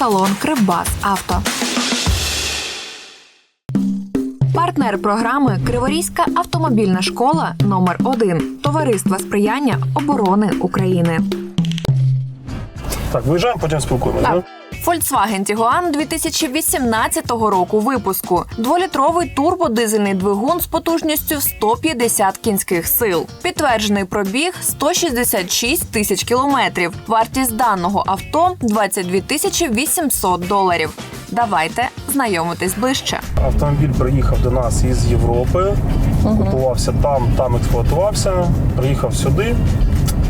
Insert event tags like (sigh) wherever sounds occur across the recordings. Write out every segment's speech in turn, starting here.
Автосалон Кривбас Авто. Партнер програми Криворізька автомобільна школа номер 1 Товариства сприяння оборони України. Так, виїжджаємо, потім спілкуємося. Volkswagen Tiguan 2018 року випуску. Дволітровий турбодизельний двигун з потужністю 150 кінських сил. Підтверджений пробіг 166 тисяч кілометрів. Вартість даного авто 22 тисячі 800 доларів. Давайте знайомитись ближче. Автомобіль приїхав до нас із Європи, купувався там, там експлуатувався, приїхав сюди.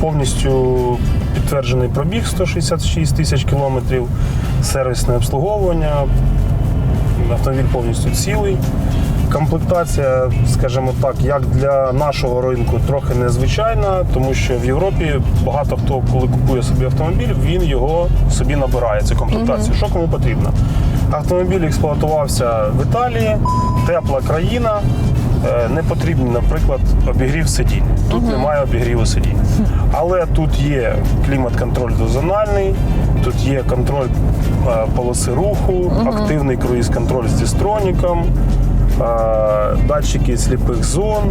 Повністю підтверджений пробіг 166 тисяч кілометрів, сервісне обслуговування. Автомобіль повністю цілий. Комплектація, скажімо так, як для нашого ринку, трохи незвичайна, тому що в Європі багато хто, коли купує собі автомобіль, він його собі набирає цю комплектацію. Що кому потрібно? Автомобіль експлуатувався в Італії, тепла країна. Е, Не потрібний, наприклад, обігрів сидінь. Тут немає обігріву сидінь. Але тут є клімат-контроль дозональний, тут є контроль е, полоси руху, активний круїз-контроль з дістроніком, датчики сліпих зон,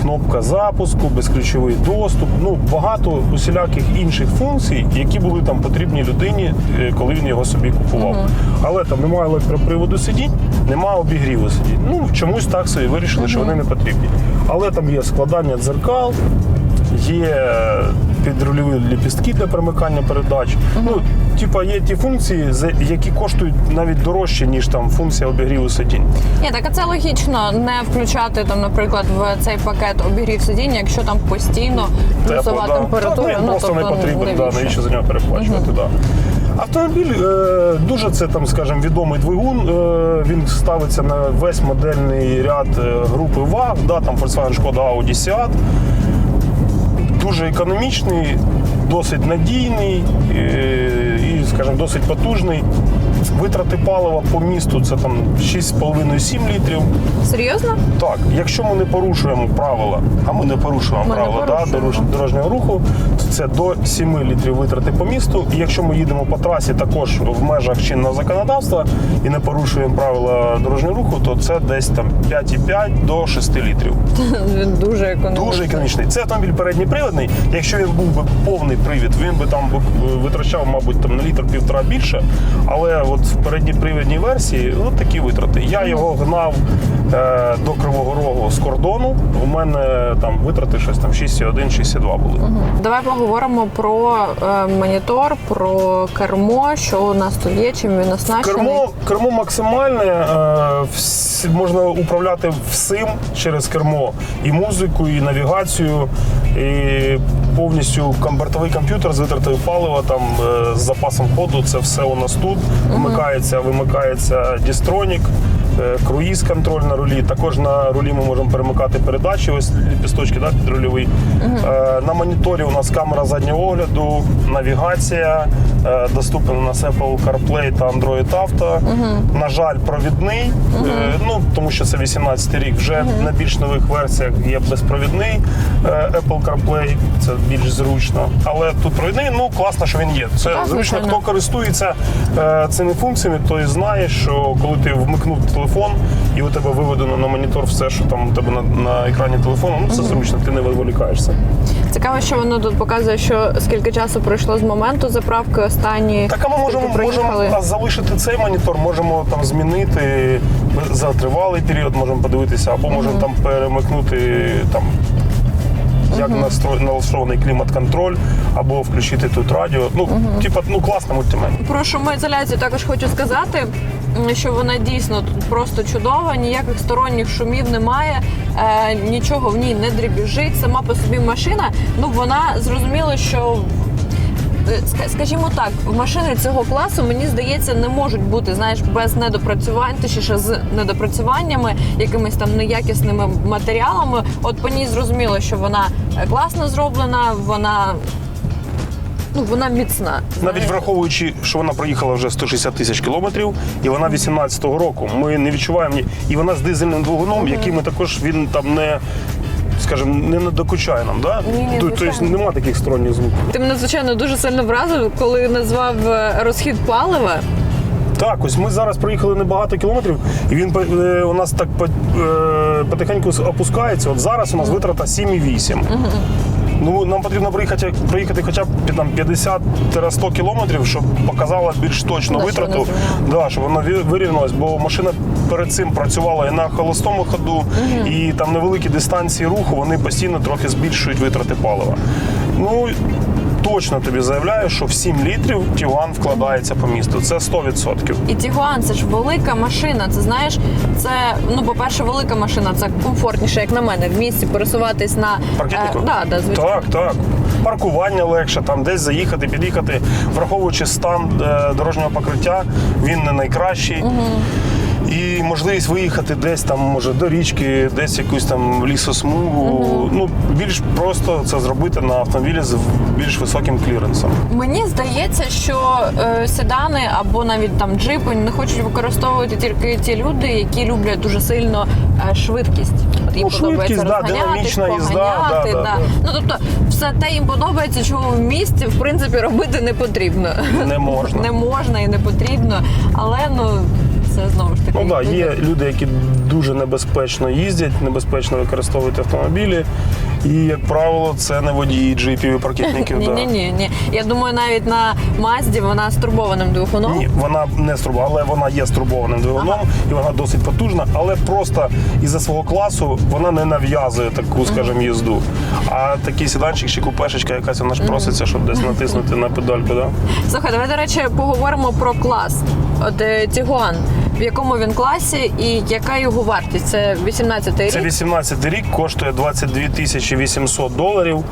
кнопка запуску, безключовий доступ. Ну багато усіляких інших функцій, які були там потрібні людині, е, коли він його собі купував. Але там немає електроприводу сидінь, немає обігріву сидінь. Ну чомусь так собі вирішили, що вони не потрібні. Але там є складання дзеркал. Є підрульові ліпістки для перемикання передач. Ну, типа є ті функції, які коштують навіть дорожче, ніж там функція обігріву сидінь. Ні, так а це логічно не включати там, наприклад, в цей пакет обігрів сидіння, якщо там постійно плюсова Тепла, да. температура. Та, ну, просто не потрібен, да, навіщо? навіщо за нього переплачувати. Да. Автомобіль е, дуже це там, скажімо, відомий двигун. Е, він ставиться на весь модельний ряд е, групи ВАГ, да, там Volkswagen, Шкода, Audi, Seat. Дуже економічний, досить надійний е, і, скажімо, досить потужний. Витрати палива по місту це там 6,5-7 літрів. Серйозно? Так, якщо ми не порушуємо правила, а ми не порушуємо Ми правила да, порушуємо. дорож- дорожнього руху, то це до 7 літрів витрати по місту. І якщо ми їдемо по трасі також в межах чинного законодавства і не порушуємо правила дорожнього руху, то це десь там 5,5 до 6 літрів. Він (laughs) дуже економічний. Дуже економічний. Це автомобіль передньопривідний. Якщо він був би повний привід, він би там витрачав, мабуть, там на літр півтора більше. Але от в передньопривідній версії от такі витрати. Я його гнав е, до Кривого Рогу з кордону. У мене там витрати щось там 6,1, 6,2 були. Давай поговоримо про е, монітор, про кермо, що у нас тут є, чим він оснащений. Кермо, кермо максимальне, е, вс- можна управляти всім через кермо. І музику, і навігацію, і повністю бортовий комп'ютер з витратою палива, там е, з запасом ходу. Це все у нас тут. Вмикається, вимикається дістронік. Е, Круїз контроль на рулі. Також на рулі ми можемо перемикати передачі, ось ліпісточки да, підрульовий. Е, На моніторі у нас камера заднього огляду, навігація, е, доступен у нас Apple CarPlay та Android Auto. На жаль, провідний, е, ну тому що це 18 рік. Вже на більш нових версіях є безпровідний Apple CarPlay, це більш зручно. Але тут провідний, ну класно, що він є. Це Так, зручно, звичайно. хто користується цими функціями, той знає, що коли ти вмикнув телефон і у тебе виведено на монітор все, що там у тебе на, на екрані телефону, ну це зручно, ти не виволікаєшся. Цікаво, що воно тут показує, що скільки часу пройшло з моменту заправки останньої. Так, а ми можемо, можемо залишити цей монітор, можемо там змінити за тривалий період, можемо подивитися, або можемо там перемикнути там. Як настро- налаштований клімат-контроль, або включити тут радіо. Ну, типа, ну класна мультимедія. Про шумоізоляцію також хочу сказати, що вона дійсно просто чудова, ніяких сторонніх шумів немає, е, нічого в ній не дрібіжить. Сама по собі машина. Ну вона зрозуміло, що. е, Скажімо так, машини цього класу мені здається не можуть бути знаєш без недопрацювань, точніше з недопрацюваннями, якимись там неякісними матеріалами. От по ній зрозуміло, що вона е, класно зроблена, вона ну вона міцна. Навіть враховуючи, що вона проїхала вже 160 тисяч кілометрів, і вона 18-го року. Ми не відчуваємо ні. І вона з дизельним двигуном, який ми також він там не. скажімо, не надокучає нам. Да? Ні-ні, Тобто звичайно. нема таких сторонніх звуків. Ти мене звичайно дуже сильно вразив, коли назвав е, розхід палива. Так, ось ми зараз проїхали небагато кілометрів, і він е, у нас так по- е, потихеньку опускається. От зараз у нас витрата 7,8. Ну, нам потрібно проїхати, проїхати хоча б там 50-100 кілометрів, щоб показала більш точно Да, витрату. вона Да, щоб вона вирівнялась, бо машина перед цим працювала і на холостому ходу, і там невеликі дистанції руху, вони постійно трохи збільшують витрати палива. Ну, точно тобі заявляю, що в 7 літрів Тігуан вкладається по місту. Це 100%. І Тігуан це ж велика машина. Це знаєш, це ну, по-перше, велика машина, це комфортніше, як на мене, в місті пересуватись на Паркетнику? Е, да, да, звичайно. Так, так. Паркування легше, там десь заїхати, під'їхати, враховуючи стан е, дорожнього покриття, він не найкращий. І можливість виїхати десь там, може, до річки, десь якусь там лісосмугу. Ну, більш просто це зробити на автомобілі з більш високим кліренсом. Мені здається, що е, седани або навіть там джипи не хочуть використовувати тільки ті люди, які люблять дуже сильно е, швидкість. От їм Ну, подобається швидкість, да, динамічна їзда, поганяти. да, да, да. Ну тобто, все те їм подобається, чого в місті в принципі робити не потрібно. Не можна. (laughs) Не можна і не потрібно, але ну це знову ж таки. Ну так, є люди. які дуже небезпечно їздять, небезпечно використовують автомобілі. І, як правило, це не водії джипів і паркетників. (laughs) Ні, ні, ні, ні. Я думаю, навіть на Мазді вона з турбованим двигуном. Ні, вона не струбова, але вона є струбованим двигуном і вона досить потужна, але просто із-за свого класу вона не нав'язує таку, скажімо, їзду. А такий сіданчик чи купешечка якась вона ж проситься, щоб десь натиснути на педальку. Да? Слухай, давай, до речі, поговоримо про клас. От е, Тігуан. В якому він класі і яка його вартість? Це 18-й рік? Це рік. 18 рік, коштує 22 тисячі 800 доларів.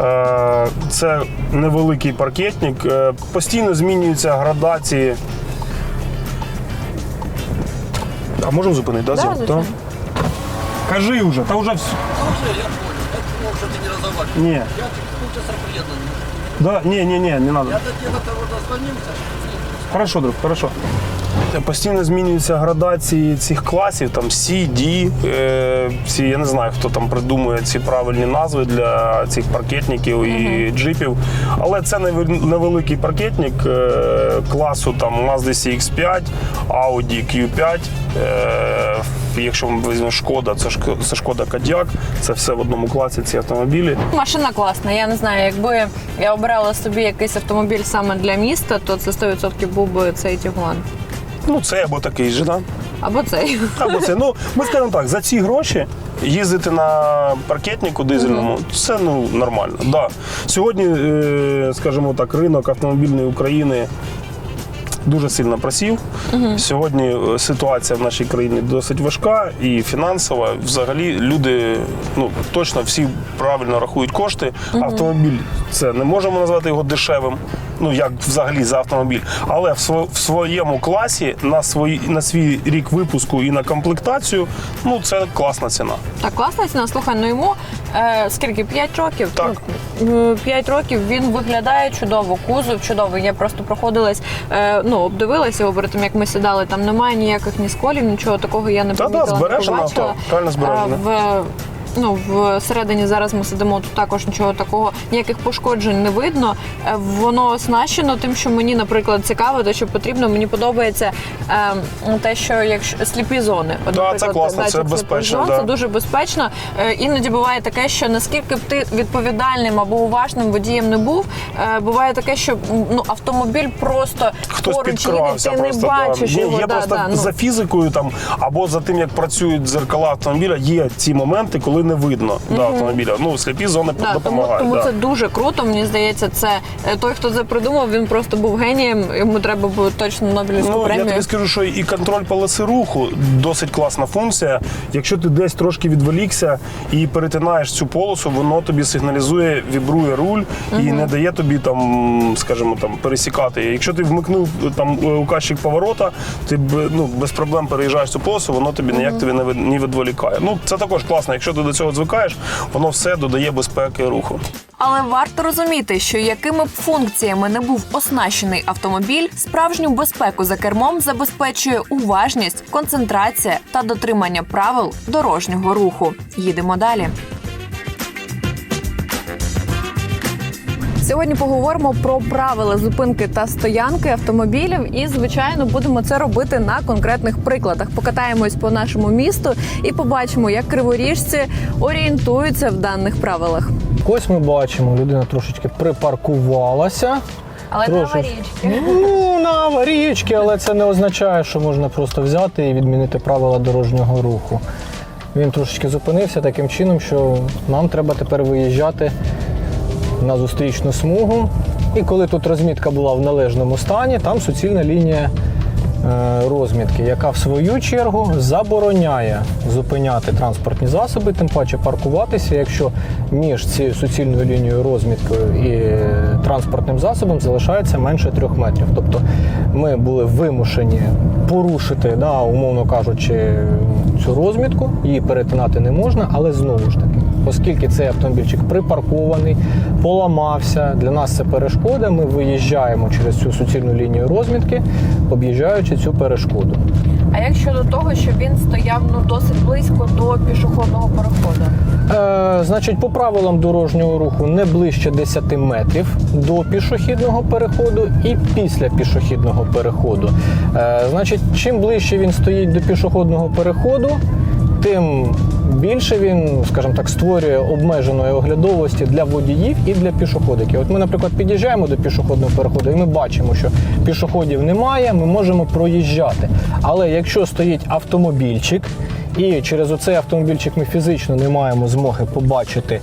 Е, Це невеликий паркетник. Е, Постійно змінюються градації. А можемо зупинити, да, Да, звичайно. Кажи вже, та вже все. Может, ты не разговариваешь. Ні. Я полчаса приеду. Да, ні, ні, ні, не надо. Я до тебя того дозвонился. Хорошо, друг, хорошо. Постійно змінюються градації цих класів, там C, D, е, ці, я не знаю, хто там придумує ці правильні назви для цих паркетників і джипів. Але це неве- невеликий паркетник е, класу там Mazda CX-5, Audi Q5. Е, якщо ми візьмемо Шкода, це, Шк- це Шкода Кодіак, це все в одному класі ці автомобілі. Машина класна. Я не знаю, якби я обирала собі якийсь автомобіль саме для міста, то це 100% був би цей Тігуан. Ну, це або такий же, да? Або цей. Або це. Ну, ми скажемо так, за ці гроші їздити на паркетнику дизельному це ну нормально. Да. Сьогодні, е, скажімо так, ринок автомобільної України. Дуже сильно просів. Сьогодні е, ситуація в нашій країні досить важка і фінансова. Взагалі люди ну точно всі правильно рахують кошти. Автомобіль це не можемо назвати його дешевим. Ну як взагалі за автомобіль, але в, в своєму класі на свої на свій рік випуску і на комплектацію, ну це класна ціна. Так, класна ціна. Слухай, ну йому е, скільки? 5 років? Так. Ну, 5 років він виглядає чудово, кузов чудовий. Я просто проходилась, е, ну, обдивилася його перед тим, як ми сідали. Там немає ніяких ні сколів, нічого такого я не помітила. збережено побачила. авто, правильно збережене. А, в, Ну, всередині зараз ми сидимо, тут також нічого такого, ніяких пошкоджень не видно. Е, Воно оснащено тим, що мені, наприклад, цікаво, те, що потрібно. Мені подобається е, те, що якщо сліпі зони. От, Да, це класно, це безпечно, зон, да. Це дуже безпечно. Е, Іноді буває таке, що наскільки б ти відповідальним або уважним водієм не був, е, буває таке, що ну автомобіль просто Хтось поруч їде, ти просто. не бачиш да. Його. є да, просто да, ну. за фізикою там або за тим, як працюють дзеркала автомобіля, є ці моменти, коли не видно да, автомобіля. Ну, сліпі зони Да, тому допомагають. тому да. це дуже круто. Мені здається, це е, той, хто це придумав, він просто був генієм. Йому треба було точно Нобелівську Ну, я тобі скажу, що і контроль полоси руху досить класна функція. Якщо ти десь трошки відволікся і перетинаєш цю полосу, воно тобі сигналізує, вібрує руль і не дає тобі там, скажімо, там пересікати. Якщо ти вмикнув там е, указчик поворота, ти ну, без проблем переїжджаєш цю полосу, воно тобі ніяк тобі не, не відволікає. Ну, це також класно. Якщо ти до цього звикаєш, воно все додає безпеки руху. Але варто розуміти, що якими б функціями не був оснащений автомобіль, справжню безпеку за кермом забезпечує уважність, концентрація та дотримання правил дорожнього руху. Їдемо далі. Сьогодні поговоримо про правила зупинки та стоянки автомобілів, і звичайно будемо це робити на конкретних прикладах. Покатаємось по нашому місту і побачимо, як криворіжці орієнтуються в даних правилах. Ось ми бачимо, людина трошечки припаркувалася. Але Трошечки. Ну, на аварійки, але це не означає, що можна просто взяти і відмінити правила дорожнього руху. Він трошечки зупинився таким чином, що нам треба тепер виїжджати на зустрічну смугу. І коли тут розмітка була в належному стані, там суцільна лінія е, розмітки, яка в свою чергу забороняє зупиняти транспортні засоби, тим паче паркуватися, якщо між цією суцільною лінією розміткою і е, транспортним засобом залишається менше трьох метрів. Тобто ми були вимушені порушити, да, умовно кажучи, цю розмітку, її перетинати не можна, але знову ж таки, оскільки цей автомобільчик припаркований, поламався, для нас це перешкода. Ми виїжджаємо через цю суцільну лінію розмітки, об'їжджаючи цю перешкоду. А як щодо того, що він стояв ну досить близько до пішохідного переходу? Е, значить, по правилам дорожнього руху не ближче 10 метрів до пішохідного переходу і після пішохідного переходу. Е, значить, чим ближче він стоїть до пішохідного переходу, тим більше він, скажімо так, створює обмеженої оглядовості для водіїв і для пішоходиків. От ми, наприклад, під'їжджаємо до пішохідного переходу, і ми бачимо, що пішоходів немає, ми можемо проїжджати. Але якщо стоїть автомобільчик, і через оцей автомобільчик ми фізично не маємо змоги побачити,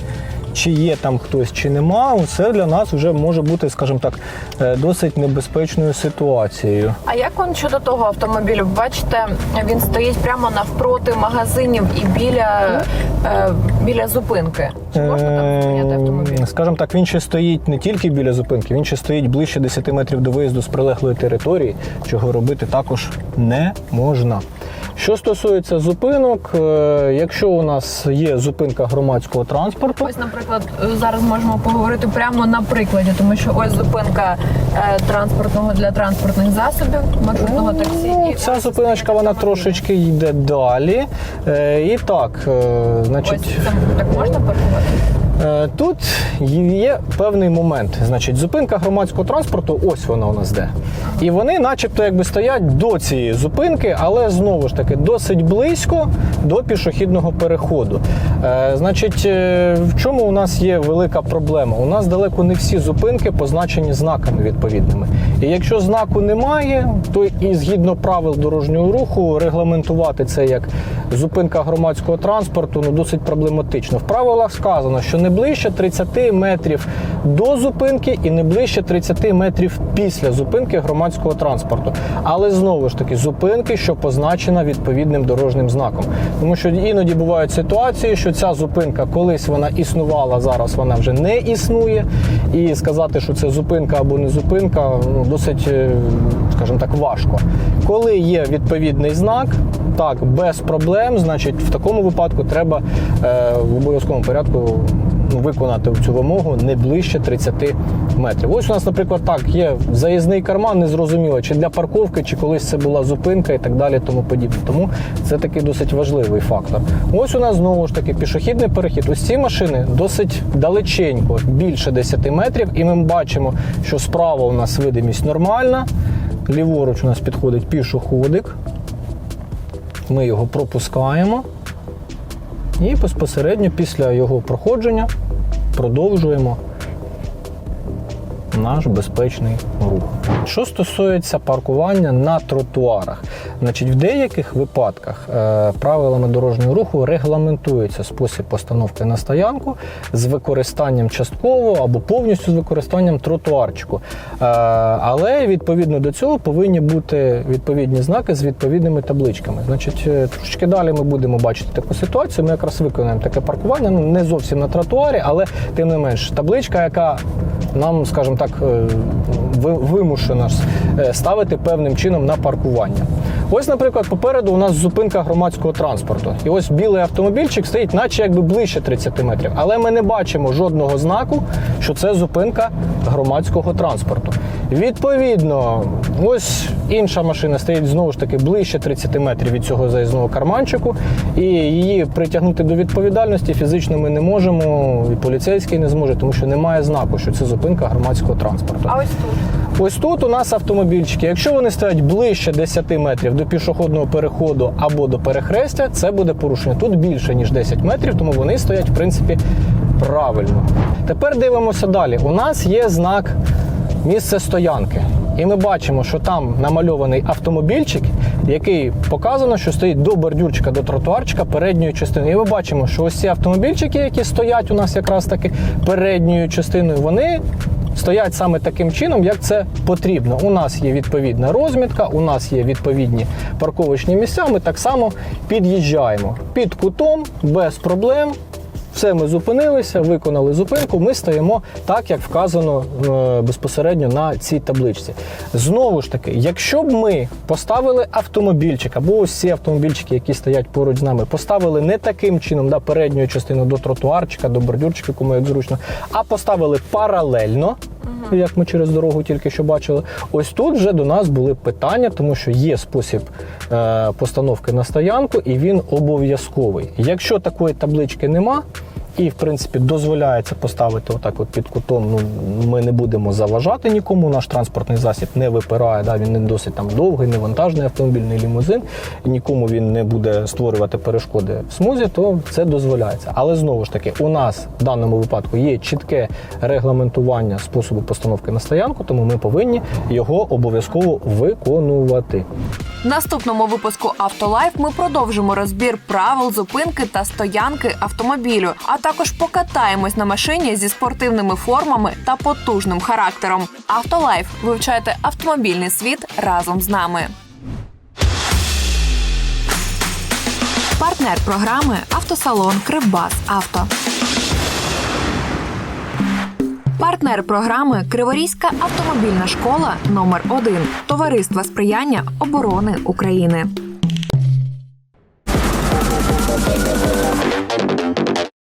чи є там хтось, чи нема, це для нас вже може бути, скажімо так, е, досить небезпечною ситуацією. А як он щодо того автомобілю? Бачите, він стоїть прямо навпроти магазинів і біля, е, біля зупинки. Чи можна там зупиняти автомобіль? Е, Скажімо так, він ще стоїть не тільки біля зупинки, він ще стоїть ближче 10 метрів до виїзду з прилеглої території, чого робити також не можна. Що стосується зупинок, е, якщо у нас є зупинка громадського транспорту, Ось, наприклад, зараз можемо поговорити прямо на прикладі, тому що ось зупинка е, транспортного для транспортних засобів, маршрутного таксі. Ну, ця зупиночка вона трошечки йде далі. Е, І так, е, Ось значить, там так можна паркувати? Е, Тут є певний момент. Значить, зупинка громадського транспорту, ось вона у нас де. І вони, начебто, якби стоять до цієї зупинки, але знову ж таки досить близько до пішохідного переходу. Е, Значить, е, в чому у нас є велика проблема? У нас далеко не всі зупинки позначені знаками відповідними. І якщо знаку немає, то і згідно правил дорожнього руху регламентувати це як зупинка громадського транспорту ну досить проблематично. В правилах сказано, що не ближче 30 метрів до зупинки і не ближче 30 метрів після зупинки громадського транспорту. Але знову ж таки, зупинки, що позначена відповідним дорожнім знаком. Тому що іноді бувають ситуації, що ця зупинка колись вона існувала, зараз вона вже не існує. І сказати, що це зупинка або не зупинка, ну досить, е, скажімо так, важко. Коли є відповідний знак, так, без проблем, значить, в такому випадку треба е, в обов'язковому порядку виконати цю вимогу не ближче 30 метрів. Ось у нас, наприклад, так, є заїзний карман, незрозуміло, чи для парковки, чи колись це була зупинка і так далі, тому подібне. Тому це такий досить важливий фактор. Ось у нас знову ж таки пішохідний перехід. Ось ці машини досить далеченько, більше 10 метрів, і ми бачимо, що справа у нас видимість нормальна. Ліворуч у нас підходить пішоходик. Ми його пропускаємо. І безпосередньо після його проходження продовжуємо наш безпечний рух. Що стосується паркування на тротуарах, значить в деяких випадках е, правилами дорожнього руху регламентується спосіб постановки на стоянку з використанням частково або повністю з використанням тротуарчику. Е, але відповідно до цього повинні бути відповідні знаки з відповідними табличками. Значить, е, трошки далі ми будемо бачити таку ситуацію. Ми якраз виконаємо таке паркування, ну не зовсім на тротуарі, але тим не менш табличка, яка нам, скажімо так, вимушено вимушена е, ставити певним чином на паркування. Ось, наприклад, попереду у нас зупинка громадського транспорту. І ось білий автомобільчик стоїть, наче якби ближче 30 метрів. Але ми не бачимо жодного знаку, що це зупинка громадського транспорту. Відповідно, ось інша машина стоїть знову ж таки ближче 30 метрів від цього заїзного карманчику, і її притягнути до відповідальності фізично ми не можемо, і поліцейський не зможе, тому що немає знаку, що це зупинка громадського транспорту. А ось тут. Ось тут у нас автомобільчики. Якщо вони стоять ближче 10 метрів до пішохідного переходу або до перехрестя, це буде порушення. Тут більше ніж 10 метрів, тому вони стоять в принципі правильно. Тепер дивимося далі. У нас є знак місце стоянки. І ми бачимо, що там намальований автомобільчик, який показано, що стоїть до бордюрчика, до тротуарчика передньої частини. І ми бачимо, що ось ці автомобільчики, які стоять у нас якраз таки передньою частиною, вони стоять саме таким чином, як це потрібно. У нас є відповідна розмітка, у нас є відповідні парковочні місця. Ми так само під'їжджаємо під кутом без проблем. Все, ми зупинилися, виконали зупинку. Ми стоїмо так, як вказано е, безпосередньо на цій табличці. Знову ж таки, якщо б ми поставили автомобільчик, або ось ці автомобільчики, які стоять поруч з нами, поставили не таким чином, да, передньою частиною до тротуарчика, до бордюрчика, кому як зручно, а поставили паралельно. Як ми через дорогу тільки що бачили, ось тут вже до нас були питання, тому що є спосіб е, постановки на стоянку, і він обов'язковий. Якщо такої таблички нема, і в принципі дозволяється поставити отак, от під кутом. Ну ми не будемо заважати нікому. Наш транспортний засіб не випирає. Да, він не досить там довгий, не вантажний автомобіль, не лімузин, і нікому він не буде створювати перешкоди в смузі, то це дозволяється. Але знову ж таки, у нас в даному випадку є чітке регламентування способу постановки на стоянку, тому ми повинні його обов'язково виконувати. Наступному випуску Автолайф ми продовжимо розбір правил зупинки та стоянки автомобілю, а також покатаємось на машині зі спортивними формами та потужним характером. Автолайф вивчайте автомобільний світ разом з нами. Партнер програми автосалон Кривбас Авто. Партнер програми Криворізька автомобільна школа номер 1 Товариства сприяння оборони України.